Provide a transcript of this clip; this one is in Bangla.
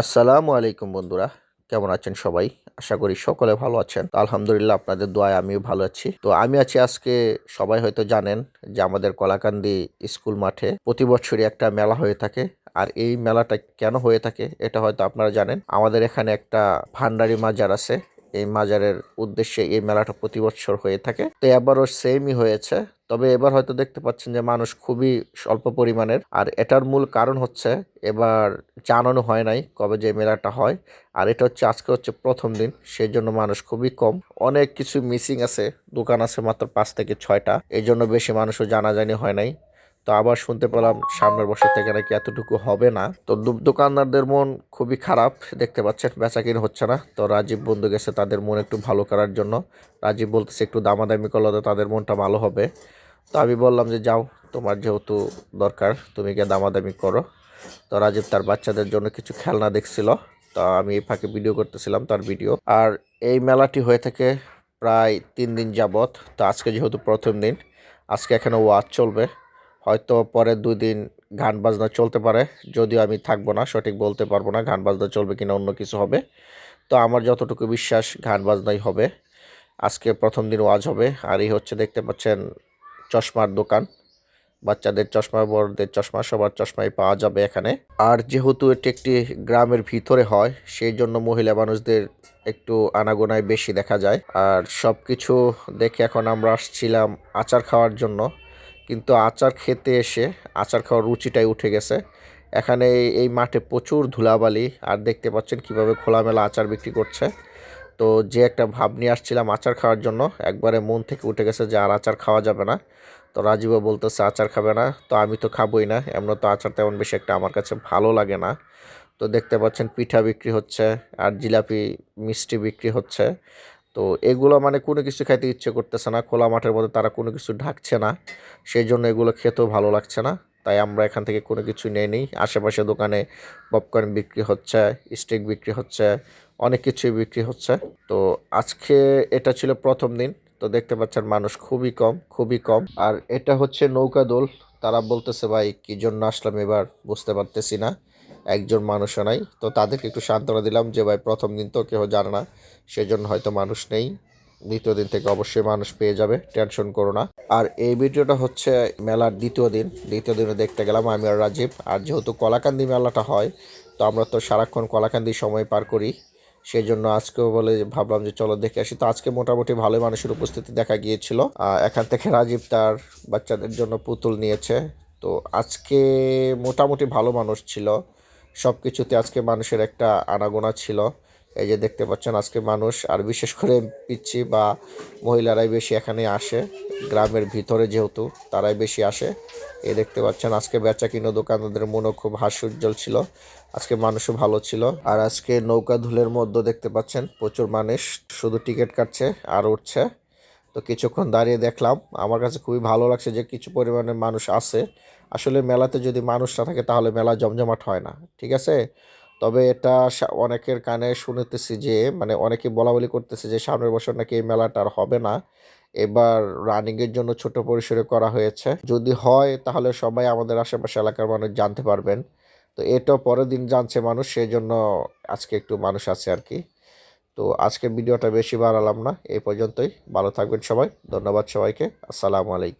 আসসালামু আলাইকুম বন্ধুরা, কেমন আছেন সবাই? আশা করি সকলে ভালো আছেন। তো আলহামদুলিল্লাহ আপনাদের দোয়ায় আমিও ভালো আছি। তো আমি আছি আজকে, সবাই হয়তো জানেন যে আমাদের কলাকান্দি স্কুল মাঠে প্রতি বছরই একটা মেলা হয়ে থাকে। আর এই মেলাটা কেন হয়ে থাকে এটা হয়তো আপনারা জানেন। আমাদের এখানে একটা ভান্ডারি মাজার আছে। এই মাজারের উদ্দেশ্যে এই মেলাটা প্রতি বছর হয়ে থাকে। তো এবারও সেমই হয়েছে। তবে এবার হয়তো দেখতে পাচ্ছেন যে মানুষ খুবই স্বল্প পরিমাণের। আর এটার মূল কারণ হচ্ছে এবার জানানো হয় নাই কবে যে মেলাটা হয়। আর এটা হচ্ছে আজকে হচ্ছে প্রথম দিন সেই জন্য মানুষ খুবই কম। অনেক কিছু মিসিং আছে, দোকান আছে মাত্র পাঁচ থেকে ছয়টা। এই জন্য বেশি মানুষও জানাজানি হয় নাই। তো আবার শুনতে পেলাম সামনের বছর থেকে নাকি এতটুকু হবে না। তো দোকানদারদের মন খুবই খারাপ, দেখতে পাচ্ছেন বেচা কিনে হচ্ছে না। তো রাজীব বন্ধু গেছে তাদের মন একটু ভালো করার জন্য। রাজীব বলতেছে একটু দামাদামি করলে তাদের মনটা ভালো হবে। তো আমি বললাম যে, যাও, তোমার যেহেতু দরকার, তুমি গিয়ে দামাদামি করো। তো রাজীব তার বাচ্চাদের জন্য কিছু খেলনা দেখছিল। তো আমি এই ফাঁকে ভিডিও করতেছিলাম তার ভিডিও আর এই মেলাটি হয়ে থাকে প্রায় তিন দিন যাবত তো আজকে যেহেতু প্রথম দিন, আজকে এখানে ওয়াজ চলবে। হয়তো পরের দুই দিন গান বাজনা চলতে পারে। যদিও আমি থাকব না, সঠিক বলতে পারব না গান বাজনা চলবে কিনা, অন্য কিছু হবে। তো আমার যতটুকু বিশ্বাস, গান বাজনাই হবে। আজকে প্রথম দিন ওয়াজ হবে। আর এই হচ্ছে, দেখতে পাচ্ছেন চশমার দোকান। বাচ্চাদের চশমা, বড়দের চশমা, সবার চশমাই পাওয়া যাবে এখানে। আর যেহেতু এটি একটি গ্রামের ভিতরে হয়, সেই জন্য মহিলা মানুষদের একটু আনাগোনায় বেশি দেখা যায়। আর সব কিছু দেখে এখন আমরা আসছিলাম আচার খাওয়ার জন্য। কিন্তু আচার খেতে এসে আচার খাওয়ার রুচিটাই উঠে গেছে। এখানে এই- মাঠে প্রচুর ধুলাবালি, আর দেখতে পাচ্ছেন কীভাবে খোলামেলা আচার বিক্রি করছে। তো যে একটা ভাব নিয়ে আসছিলাম আচার খাওয়ার জন্য, একবারে মন থেকে উঠে গেছে যে আর আচার খাওয়া যাবে না। তো রাজীবও বলতেছে আচার খাবে না, তো আমি তো খাবোই না। এমন তো আচার তেমন বেশি একটা আমার কাছে ভালো লাগে না। তো দেখতে পাচ্ছেন পিঠা বিক্রি হচ্ছে, আর জিলাপি মিষ্টি বিক্রি হচ্ছে। তো এগুলো মানে কোনো কিছু খাইতে ইচ্ছে করতেছে না, খোলা মাঠের মধ্যে তারা কোনো কিছু ঢাকছে না। সেই জন্য এগুলো খেতেও ভালো লাগছে না, তাই আমরা এখান থেকে কোনো কিছু নেই নেই। আশেপাশে দোকানে পপকর্ন বিক্রি হচ্ছে স্টিক বিক্রি হচ্ছে অনেক কিছুই বিক্রি হচ্ছে। তো আজকে এটা ছিল প্রথম দিন। তো দেখতে পাচ্ছেন মানুষ খুবই কম খুবই কম। আর এটা হচ্ছে নৌকা দোল। তারা বলতেছে, ভাই, কি জন্য আসলাম এবার? বুঝতে পারতেছি না। একজন মানুষও নাই। তো তাদেরকে একটু সান্ত্বনা দিলাম যে, ভাই, প্রথম দিন তো কেউ জানে না। সেজন্য হয়তো মানুষ নেই। দ্বিতীয় দিন থেকে অবশ্যই মানুষ পেয়ে যাবে। টেনশন করো না। আর এই ভিডিওটা হচ্ছে মেলার দ্বিতীয় দিন। দ্বিতীয় দিনে দেখতে গেলাম আমি আর রাজীব। আর যেহেতু কলাকান্দি মেলাটা হয়, তো আমরা তো সারাক্ষণ কলাকান্দি সময় পার করি। সেই জন্য আজকেও বলে ভাবলাম যে চলো দেখে আসি। তো আজকে মোটামুটি ভালোই মানুষের উপস্থিতি দেখা গিয়েছিল। এখান থেকে রাজীব তার বাচ্চাদের জন্য পুতুল নিয়েছে। তো আজকে মোটামুটি ভালো মানুষ ছিল। সব কিছুতে আজকে মানুষের একটা আনাগোনা ছিল। এই যে দেখতে পাচ্ছেন আজকে মানুষ, আর বিশেষ করে পিচ্ছি বা মহিলারাই বেশি এখানে আসে। গ্রামের ভিতরে যেহেতু তারাই বেশি আসে। এই দেখতে পাচ্ছেন, আজকে বেচা কিনো দোকানদারদের মনও খুব হাস্যোজ্জ্বল ছিল। আজকে মানুষও ভালো ছিল। আর আজকে নৌকা ধুলের মধ্যে দেখতে পাচ্ছেন, প্রচুর মানুষ, শুধু টিকিট কাটছে আর উঠছে। তো কিছুক্ষণ দাঁড়িয়ে দেখলাম, আমার কাছে খুবই ভালো লাগছে যে কিছু পরিমাণে মানুষ আছে। আসলে মেলাতে যদি মানুষ না থাকে, তাহলে মেলা জমজমাট হয় না, ঠিক আছে? তবে এটা অনেকের কানে শুনেতেছি যে মানে অনেকে বলা বলি করতেছে যে, সামনের বছর নাকি এই মেলাটা আর হবে না। এবার রানিংয়ের জন্য ছোট পরিসরে করা হয়েছে। যদি হয়, তাহলে সবাই আমাদের আশেপাশে এলাকার মানুষ জানতে পারবেন। তো এটা পরের দিন জানছে মানুষ সেই জন্য আজকে একটু মানুষ আছে আর কি। তো আজকে ভিডিওটা বেশি বাড়ালাম না এই পর্যন্তই। ভালো থাকবেন সবাই। ধন্যবাদ সবাইকে। আসসালামু আলাইকুম।